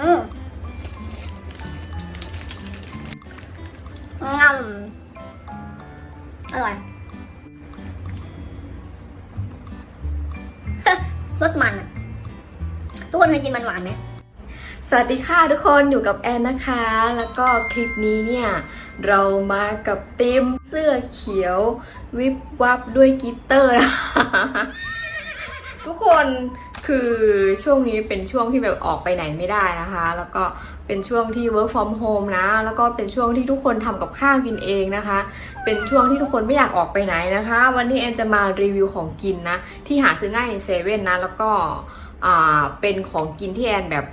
อืมงำอร่อย รสมันอะทุกคนเคยกินมันหวานไหมสวัสดีค่ะทุกคนอยู่กับแอนนะคะ แล้วก็คลิปนี้เนี่ย เรามากับติมเสื้อเขียว วิบวับด้วยกิตเตอร์ ทุกคน คือช่วงนี้เป็นช่วงที่แบบออกไปไหนไม่ได้นะคะ แล้วก็เป็นช่วงที่ work from home นะ แล้วก็เป็นช่วงที่ทุกคนทำกับข้าวกินเองนะคะ เป็นช่วงที่ทุกคนไม่อยากออกไปไหนนะคะ วันนี้แอนจะมารีวิวของกินนะ ที่หาซื้อง่ายในเซเว่นนะ แล้วก็อ่าเป็นของกินที่แอนแบบ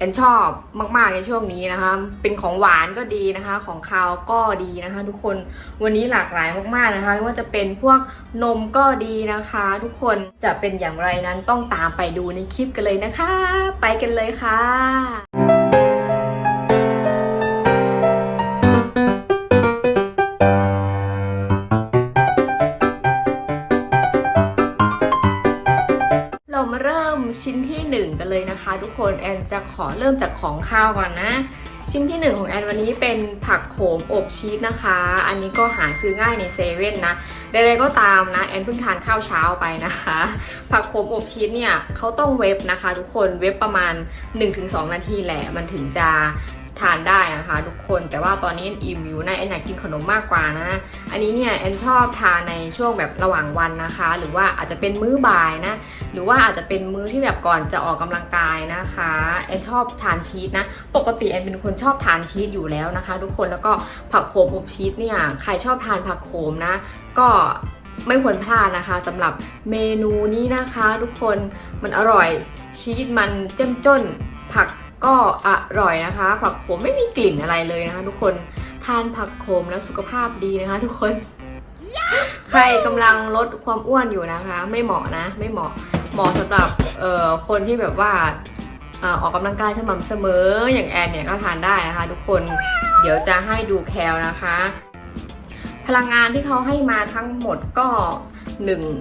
แอนชอบมาก ๆ ในช่วงนี้นะคะ เป็นของหวานก็ดีนะคะ ของคาวก็ดีนะคะ ทุกคน วันนี้หลากหลายมาก ๆ นะคะ ไม่ว่าจะเป็นพวกนมก็ดีนะคะ ทุกคน จะเป็นอย่างไรนั้นต้องตามไปดูในคลิปกันเลยนะคะ ไปกันเลยค่ะ นะคะทุกคนแอนจะขอเริ่มจากของข้าวก่อนนะ ชิ้นที่หนึ่งของแอนวันนี้เป็นผักโขมอบชีสนะคะ อันนี้ก็หาซื้อง่ายในเซเว่นนะใดๆก็ตามนะแอนเพิ่งทานข้าวเช้าไปนะคะ ผักโขมอบชีสเนี่ยเขาต้องเวฟนะคะ ทุกคนเวฟประมาณ 1-2 นาทีแหละมันถึงจะ ทานได้นะคะ ทุกคนแต่ว่าตอนนี้อิ่มอยู่นะแอนอยากกินขนมมากกว่านะ อันนี้เนี่ยแอนชอบทานในช่วงแบบระหว่างวันนะคะ หรือว่าอาจจะเป็นมื้อบ่ายนะ หรือว่าอาจจะเป็นมื้อที่แบบก่อนจะออกกำลังกายนะคะแอนชอบทานชีสนะ ปกติแอนเป็นคนชอบทานชีสอยู่แล้วนะคะ ทุกคนแล้วก็ผักโขมอบชีสเนี่ยใครชอบทานผักโขมนะ ก็ไม่ควรพลาดนะคะสำหรับเมนูนี้นะคะ ทุกคนมันอร่อยชีสมันเจ้มจ้นผัก ก็อร่อยนะคะ ผักโขมไม่มีกลิ่นอะไรเลยนะคะ ทุกคนทานผักโขมแล้วสุขภาพดีนะคะ ทุกคน ใครกำลังลดความอ้วนอยู่นะคะ ไม่เหมาะนะ ไม่เหมาะเหมาะสำหรับเอ่อคนที่แบบว่าออออกกำลังกายสม่ำเสมออย่างแอนเนี่ยก็ทานได้นะคะ ทุกคนเดี๋ยวจะให้ดูแคลนะคะ พลังงานที่เขาให้มาทั้งหมดก็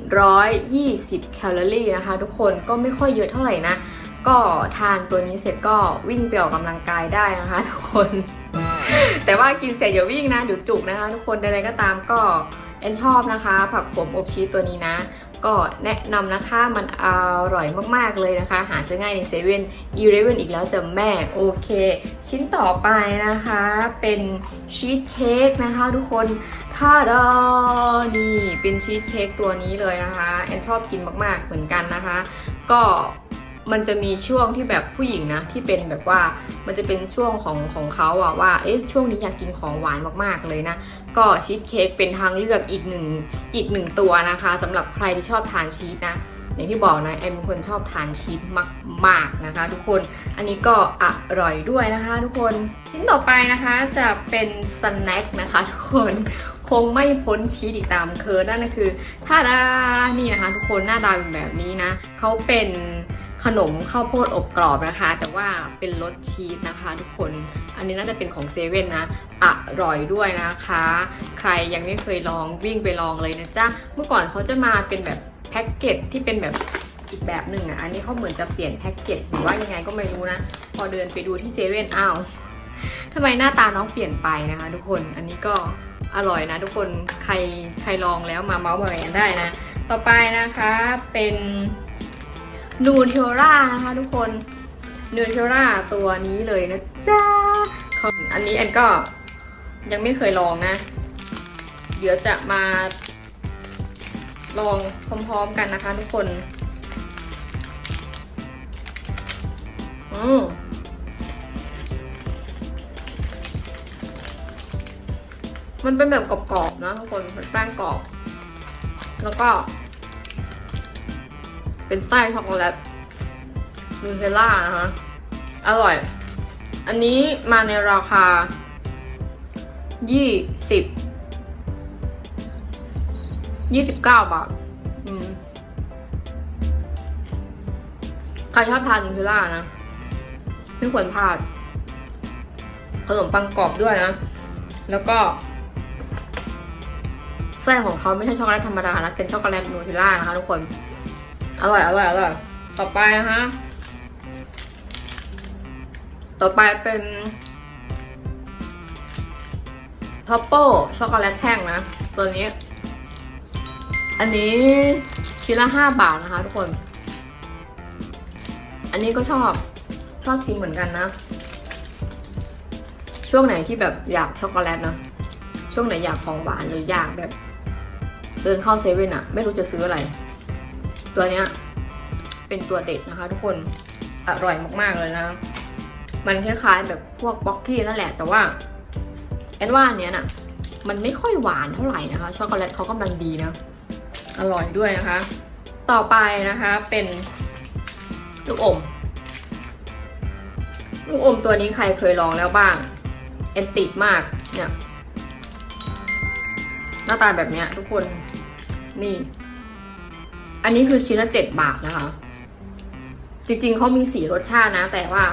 120 แคลอรี่นะคะ ทุกคนก็ไม่ค่อยเยอะเท่าไหร่นะ ก็ทานตัวนี้เสร็จก็วิ่งไปออกกำลังกายได้นะคะทุกคน แต่ว่ากินเสร็จอย่าวิ่งนะเดี๋ยวจุกนะคะ ทุกคนใดๆก็ตามก็แอนชอบนะคะ ผักขมอบชีสตัวนี้นะ ก็แนะนำนะคะมันอร่อยมากๆเลยนะคะ หาซื้อง่ายในเซเว่นอีเลเว่นอีกแล้วจะแม่โอเค ชิ้นต่อไปนะคะเป็นชีสเค้กนะคะทุกคนท่าดานี่เป็นชีสเค้กตัวนี้เลยนะคะแอนชอบกินมากๆเหมือนกันนะคะ ก็ มันจะมีช่วงที่แบบผู้หญิงนะที่เป็นแบบว่ามันจะเป็นช่วงของของเขาอะว่าเอ๊ะช่วงนี้อยากกินของหวานมากๆเลยนะ ก็ชีสเค้กเป็นทางเลือกอีกหนึ่งอีกหนึ่งตัวนะคะสำหรับใครที่ชอบทานชีสนะอย่างที่บอกนะแอมเป็นคนชอบทานชีสมาก ๆนะคะ ทุกคนอันนี้ก็อร่อยด้วยนะคะ ทุกคนชิ้นต่อไปนะคะจะเป็นสแน็คนะคะทุกคนคงไม่พ้นชีสอีกตามเคยนั่นก็คือท่าดานี่นะคะ ทุกคนหน้าตาเป็นแบบนี้นะเขาเป็น ขนมข้าวโพดอบกรอบนะคะ แต่ว่าเป็นรสชีสนะคะทุกคน อันนี้น่าจะเป็นของเซเว่นนะ อร่อยด้วยนะคะ ใครยังไม่เคยลองวิ่งไปลองเลยนะจ๊ะ เมื่อก่อนเขาจะมาเป็นแบบแพ็กเกจที่เป็นแบบอีกแบบหนึ่งอะ อันนี้เขาเหมือนจะเปลี่ยนแพ็กเกจหรือว่ายังไงก็ไม่รู้นะ พอเดินไปดูที่เซเว่นอ้าวทำไมหน้าตาน้องเปลี่ยนไปนะคะ ทุกคน อันนี้ก็อร่อยนะ ทุกคน ใครใครลองแล้วมาเมาส์มาแอนได้นะ ต่อไปนะคะเป็น นูเทลล่านะคะทุกคนนูเทลล่าตัวนี้เลยนะจ๊ะของอันนี้แอนก็ยังไม่เคยลองนะ เดี๋ยวจะมา ลองพร้อมๆกันนะคะทุกคนอืมมันเป็นแบบกรอบๆนะทุกคนเป็นแป้งกรอบ แล้วก็ เป็นไส้ช็อกโกแลตนูเทลล่านะคะ อร่อย อันนี้มาในราคา ยี่สิบ ยี่สิบเก้าบาทใครชอบทานนูเทลล่านะ ไม่ควรพลาด ขนมปังกรอบด้วยนะ แล้วก็ไส้ของเขาไม่ใช่ช็อกโกแลตธรรมดานะ เป็นช็อกโกแลตนูเทลล่านะคะทุกคน อร่อยอร่อยอร่อยต่อไปนะคะ ต่อไปเป็นท็อปโป้ช็อกโกแลตแท่งนะ ตัวนี้ อันนี้ชิ้นละห้าบาทนะคะทุกคน อันนี้ก็ชอบชอบกินเหมือนกันนะ ช่วงไหนที่แบบอยากช็อกโกแลตนะช่วงไหนอยากของหวานหรืออยากแบบ เดินเข้าเซเว่นอะไม่รู้จะซื้ออะไร ตัวเนี้ยเป็นตัวเด็กนะคะ ทุกคนอร่อยมากๆเลยนะ มันคล้ายๆแบบพวกบ็อกกี้นั่นแหละ แต่ว่าแอนว่านเนี้ยน่ะ มันไม่ค่อยหวานเท่าไหร่นะคะ ช็อกโกแลตเขากำลังดีนะ อร่อยด้วยนะคะ ต่อไปนะคะเป็นลูกอม ลูกอมตัวนี้ใครเคยลองแล้วบ้างแอนติดมากเนี่ย หน้าตาแบบเนี้ยทุกคน นี่ อันนี้คือชิ้นละเจ็ดบาทนะคะ จริงๆเขามีสี่รสชาตินะ แต่ว่า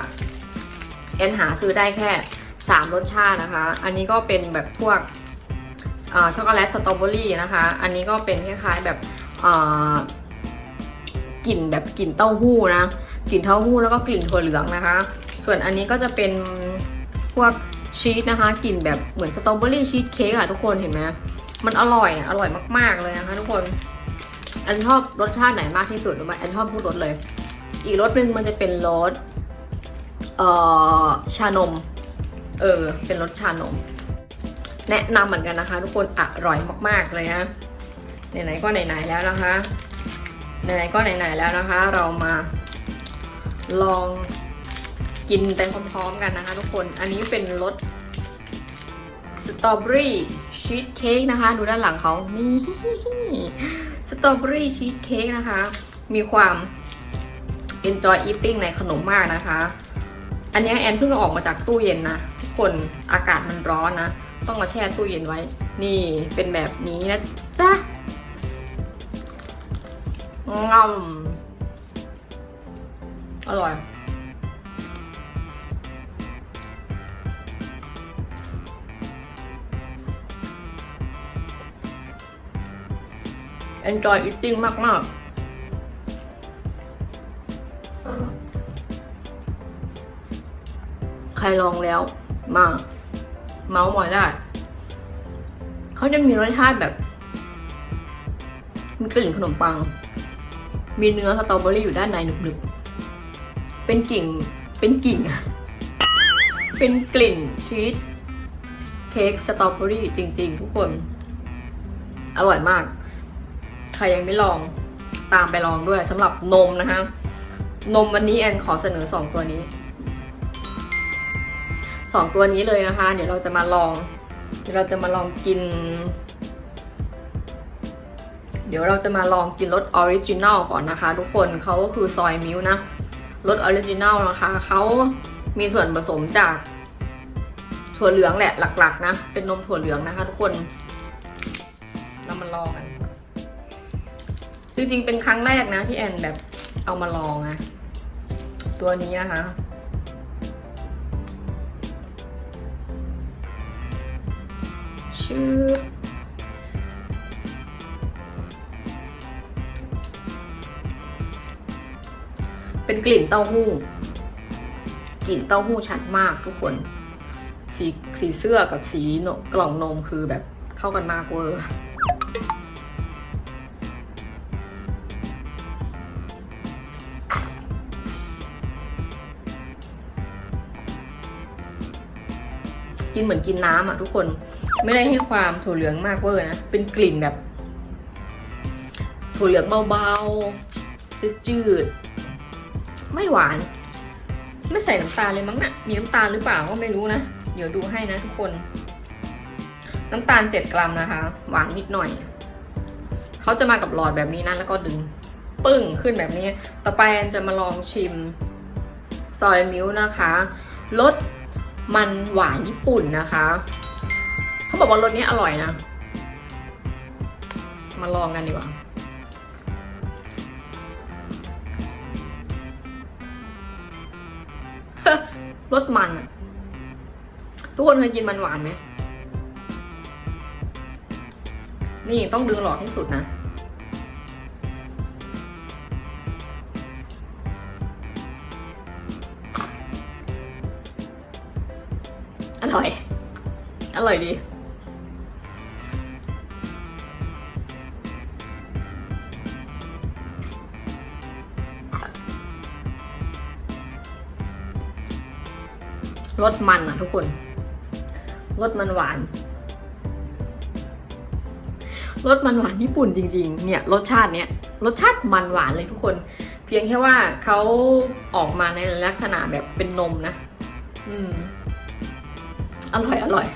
แอนหาซื้อได้แค่สามรสชาตินะคะ อันนี้ก็เป็นแบบพวกช็อกโกแลตสตรอเบอรี่นะคะ อันนี้ก็เป็นคล้ายๆแบบกลิ่นแบบกลิ่นเต้าหู้นะ กลิ่นเต้าหู้แล้วก็กลิ่นถั่วเหลืองนะคะ ส่วนอันนี้ก็จะเป็นพวกชีสนะคะ กลิ่นแบบเหมือนสตรอเบอรี่ชีสเค้กอะทุกคนเห็นไหมมันอร่อยอะอร่อยมากๆเลยนะคะทุกคน อันชอบรสชาติไหนมากที่สุดรู้ไหมอันชอบพูดรสเลย อีกรสหนึ่งมันจะเป็นรสเอ่อชานม เออ เป็นรสชานม แนะนำเหมือนกันนะคะ ทุกคนอร่อยมากๆเลยนะไหนๆก็ไหนๆแล้วนะคะไหนๆก็ไหนๆแล้วนะคะ เรามาลองกินไปพร้อมๆกันนะคะ ทุกคนอันนี้เป็นรสสตรอเบอรี่ชีสเค้กนะคะ ดูด้านหลังเขานี่ สตรอเบอรี่ชีสเค้กนะคะ มีความ enjoy eating ในขนมมากนะคะ อันนี้แอนเพิ่งอออกมาจากตู้เย็นนะ ทุกคนอากาศมันร้อนนะ ต้องมาแช่ตู้เย็นไว้ นี่เป็นแบบนี้นะจ๊ะงอมอร่อย enjoy eating มากๆใครลองแล้วมา เมาส์มอยได้ เขาจะมีรสชาติแบบ มีกลิ่นขนมปัง มีเนื้อสตรอเบอรี่อยู่ด้านในหนึบๆ เป็นกลิ่น เป็นกลิ่น เป็นกลิ่นชีสเค้กสตรอเบอรี่จริง ๆ ทุกคน อร่อยมาก ใครยังไม่ลองตามไปลองด้วยสำหรับนมนะคะ นมวันนี้แอนขอเสนอสองตัวนี้สองตัวนี้เลยนะคะ เดี๋ยวเราจะมาลอง เดี๋ยวเราจะมาลองกิน เดี๋ยวเราจะมาลองกินรสออริจินัลก่อนนะคะ ทุกคนเขาก็คือซอยมิลนะรสออริจินัลนะคะเขามีส่วนผสมจากถั่วเหลืองแหละหลักๆ นะ เป็นนมถั่วเหลืองนะคะ ทุกคนเรามาลองกัน จริงๆเป็นครั้งแรกนะที่แอนแบบเอามาลองนะตัวนี้นะคะชื่อเป็นกลิ่นเต้าหู้ กลิ่นเต้าหู้ชัดมากทุกคน สีสีเสื้อกับสีนกล่องนมคือแบบเข้ากันมากเวอร์ กินเหมือนกินน้ำอะทุกคน ไม่ได้ให้ความถั่วเหลืองมากเวอร์นะ เป็นกลิ่นแบบ ถั่วเหลืองเบาๆจืดๆไม่หวาน ไม่ใส่น้ำตาลเลยมั้งนะ่ะมีน้ำตาลหรือเปล่าก็ไม่รู้นะ เดี๋ยวดูให้นะทุกคน น้ำตาลเจ็ดกรัมนะคะ หวานนิดหน่อย เขาจะมากับหลอดแบบนี้นะแล้วก็ดึงปึ้งขึ้นแบบนี้ ต่อไปแอนจะมาลองชิมซอยมิลค์นะคะรส มันหวานญี่ปุ่นนะคะ เขาบอกว่ารสนี้อร่อยนะ มาลองกันดีกว่า รสมันอะทุกคนเคยกินมันหวานไหม นี่ต้องดึงหลอดให้สุดนะ ร่อย อร่อยดี รสมันอะทุกคน รสมันหวาน รสมันหวานญี่ปุ่นจริง ๆ เนี่ย รสชาติเนี้ย รสชาติมันหวานเลยทุกคน เพียงแค่ว่าเขาออกมาในลักษณะแบบเป็นนมนะ อืม อร่อยอร่อย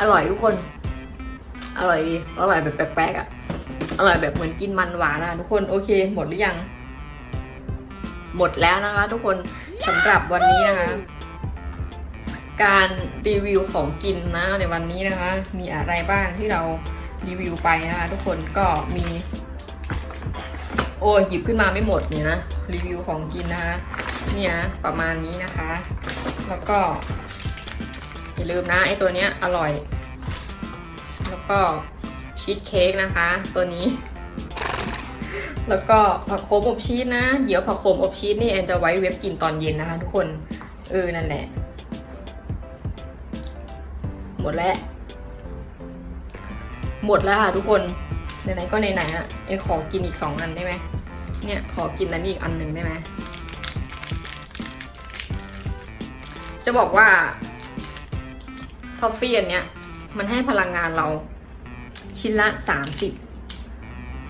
อร่อยทุกคน อร่อยดีอร่อยแบบแปลกๆอะ อร่อยแบบเหมือนกินมันหวานอะทุกคน โอเค หมดหรือยัง หมดแล้วนะคะ ทุกคนสำหรับวันนี้นะคะ การรีวิวของกินนะในวันนี้นะคะ มีอะไรบ้างที่เรารีวิวไปนะคะ ทุกคนก็มี โอ้ยหยิบขึ้นมาไม่หมดเนี่ยนะรีวิวของกินนะคะเนี่ยนะประมาณนี้นะคะ แล้วก็อย่าลืมนะไอ้ตัวเนี้ยอร่อย แล้วก็ชีสเค้กนะคะ ตัวนี้ แล้วก็ผักโขมอบชีสนะ เดี๋ยวผักโขมอบชีสนี่แอนจะไว้เว็บกินตอนเย็นนะคะ ทุกคนเออนั่นแหละ หมดแล้วหมดแล้วค่ะทุกคน ไหนๆก็ไหนๆอะเอ็นขอกินอีกสองอันได้ไหมเนี่ยขอกินอันนี้อีกอันหนึ่งได้ไหมจะบอกว่าทอฟฟี่อันเนี้ย มันให้พลังงานเราชิ้นละสามสิบ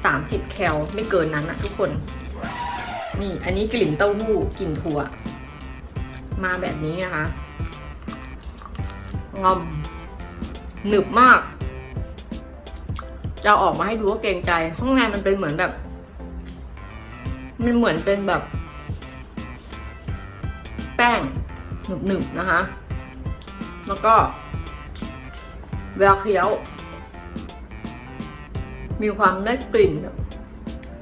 สามสิบแคลไม่เกินนั้นนะทุกคน นี่อันนี้กลิ่นเต้าหู้กลิ่นถั่ว มาแบบนี้นะคะงอมหนึบมาก จะเอาออกมาให้ดูว่าเกรงใจข้างในมันเป็นเหมือนแบบ มันเหมือนเป็นแบบ แป้งหนึบๆนะคะ แล้วก็เวลาเคี้ยว มีความได้กลิ่น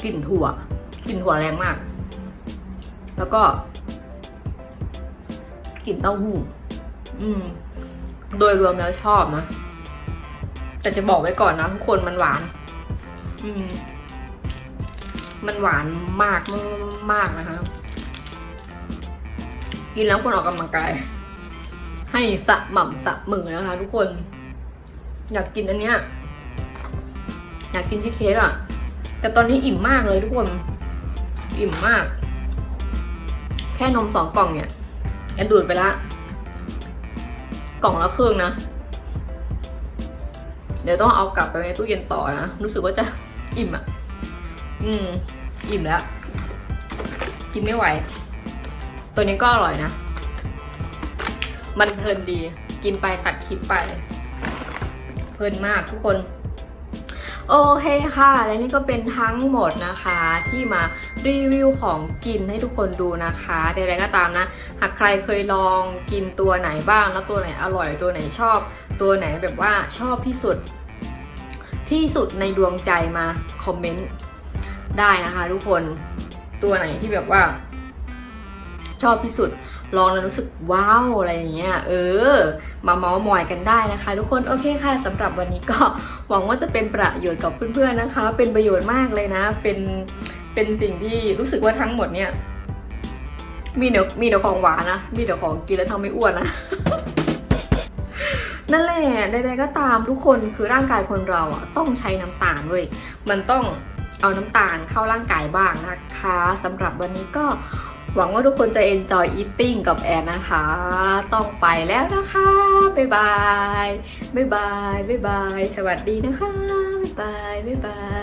กลิ่นถั่วกลิ่นถั่วแรงมาก แล้วก็กลิ่นเต้าหู้อืม โดยรวมแล้วชอบนะ แต่จะบอกไว้ก่อนนะทุกคนมันหวาน อืม มันหวานมากมากนะคะ กินแล้วคนออกกำลังกาย ให้สะหม่ำสะมือนะคะทุกคน อยากกินอันเนี้ย อยากกินชีสเค้กอะ่ะ แต่ตอนนี้อิ่มมากเลยทุกคน อิ่มมาก แค่นมสองกล่องเนี่ยแอนดูดไปละ กล่องละครึ่งนะ เดี๋ยวต้องเอากลับไปในตู้เย็นต่อนะ รู้สึกว่าจะอิ่มอะ อืม อิ่มแล้ว กินไม่ไหว ตัวนี้ก็อร่อยนะ มันเพลินดี กินไปตัดคลิปไป เพลินมากทุกคน โอเคค่ะ และนี่ก็เป็นทั้งหมดนะคะ ที่มารีวิวของกินให้ทุกคนดูนะคะใดๆก็ตามนะ หากใครเคยลองกินตัวไหนบ้าง แล้วตัวไหนอร่อยตัวไหนชอบ ตัวไหนแบบว่าชอบที่สุด ที่สุดในดวงใจมาคอมเมนต์ได้นะคะทุกคนตัวไหนที่แบบว่า ชอบที่สุดลองแล้วรู้สึกว้าวอะไรอย่างเงี้ยเออ มาเมาส์มอยกันได้นะคะ ทุกคนโอเคค่ะสำหรับวันนี้ก็หวังว่าจะเป็นประโยชน์กับเพื่อนๆนะคะ เป็นประโยชน์มากเลยนะ เป็นเป็นสิ่งที่รู้สึกว่าทั้งหมดเนี่ย มีเดี๋ยวมีเดี๋ยวของหวานนะ มีเดี๋ยวของกินแล้วทำไม่อ้วนนะ นั่นแหละใดๆก็ตามทุกคนคือร่างกายคนเราอะต้องใช้น้ำตาลด้วยมันต้องเอาน้ำตาลเข้าร่างกายบ้างนะคะสำหรับวันนี้ก็หวังว่าทุกคนจะ enjoy eating กับแอนนะคะ ต้องไปแล้วนะคะ บ๊ายบาย บ๊ายบาย บ๊ายบาย สวัสดีนะคะ บ๊ายบาย บ๊ายบาย